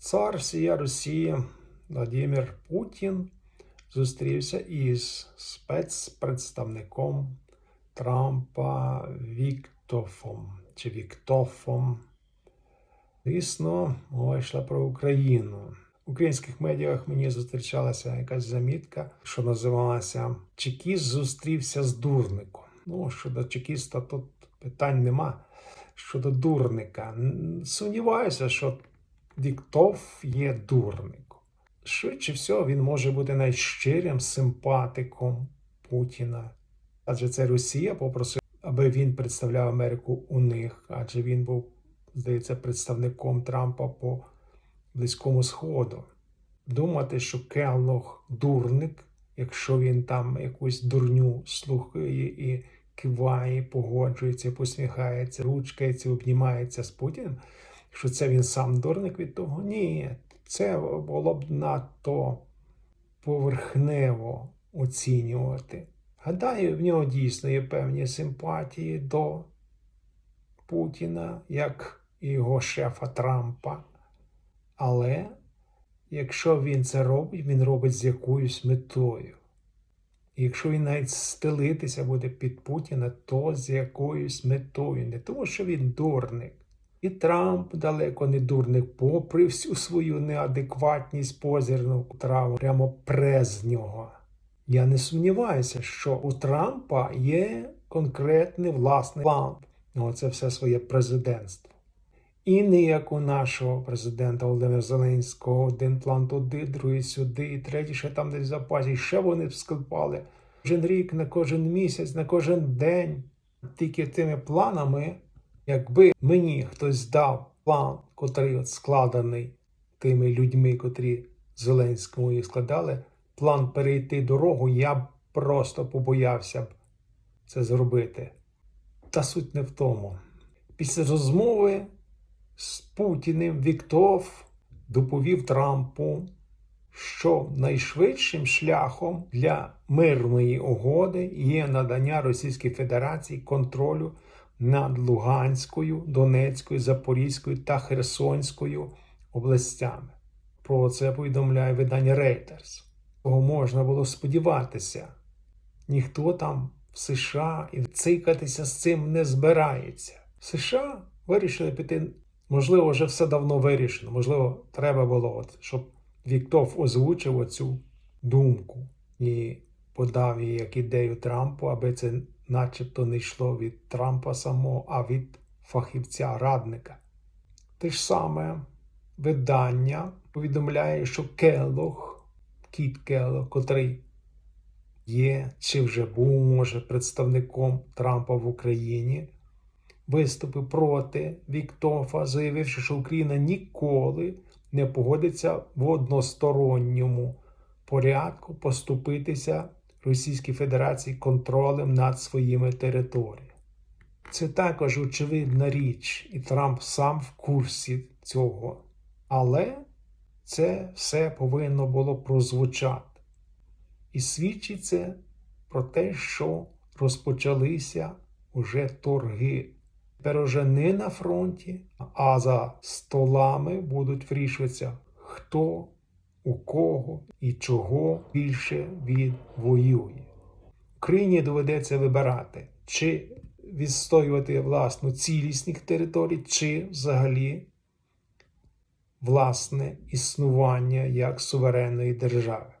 Цар всія Росії Владимир Путін зустрівся із спецпредставником Трампа Віктофом чи Віктофом. Звісно, мова йшла про Україну. В українських медіах мені зустрічалася якась замітка, що називалася Чекіст зустрівся з дурником. Ну, щодо чекіста тут питань нема. Щодо дурника, сумніваюся, що Віктов є дурником. Швидше всього, він може бути найщирим симпатиком Путіна. Адже це Росія попросила, аби він представляв Америку у них, адже він був, здається, представником Трампа по Близькому Сходу. Думати, що Келлог дурник, якщо він там якусь дурню слухає і киває, погоджується, посміхається, ручкається, обнімається з Путіним, що це він сам дурник від того? Ні, це було б надто поверхнево оцінювати. Гадаю, в нього дійсно є певні симпатії до Путіна, як і його шефа Трампа. Але якщо він це робить, він робить з якоюсь метою. Якщо він навіть стелитися буде під Путіна, то з якоюсь метою. Не тому, що він дурник. І Трамп далеко не дурник, попри всю свою неадекватність позирну траву, прямо през нього. Я не сумніваюся, що у Трампа є конкретний власний план. Ну, це все своє президентство. І не як у нашого президента Володимира Зеленського, один план туди, другий сюди, і третій ще там десь в запасі. Ще вони б склепали. Кожен рік, на кожен місяць, на кожен день. Тільки тими планами, якби мені хтось дав план, котрий от складений тими людьми, котрі Зеленському їх складали, план перейти дорогу, я б просто побоявся б це зробити. Та суть не в тому. Після розмови з Путіним Віктов доповів Трампу, що найшвидшим шляхом для мирної угоди є надання Російській Федерації контролю над Луганською, Донецькою, Запорізькою та Херсонською областями. Про це повідомляє видання Reuters. Того можна було сподіватися. Ніхто там в США і цикатися з цим не збирається. США вирішили піти. Можливо, вже все давно вирішено. Можливо, треба було, от, щоб Віктов озвучив оцю думку і подав її як ідею Трампу, аби це начебто не йшло від Трампа самого, а від фахівця радника. Те ж саме видання повідомляє, що Келлог, Кіт Келлог, котрий є чи вже був, може, представником Трампа в Україні, виступив проти Віктофа, заявивши, що Україна ніколи не погодиться в односторонньому порядку поступитися Російській Федерації контролем над своїми територіями. Це також очевидна річ, і Трамп сам в курсі цього. Але це все повинно було прозвучати. І свідчить це про те, що розпочалися уже торги. Тепер уже не на фронті, а за столами будуть вирішуватися, хто, у кого і чого більше відвоює. Україні доведеться вибирати, чи відстоювати власну цілісність територій, чи взагалі власне існування як суверенної держави.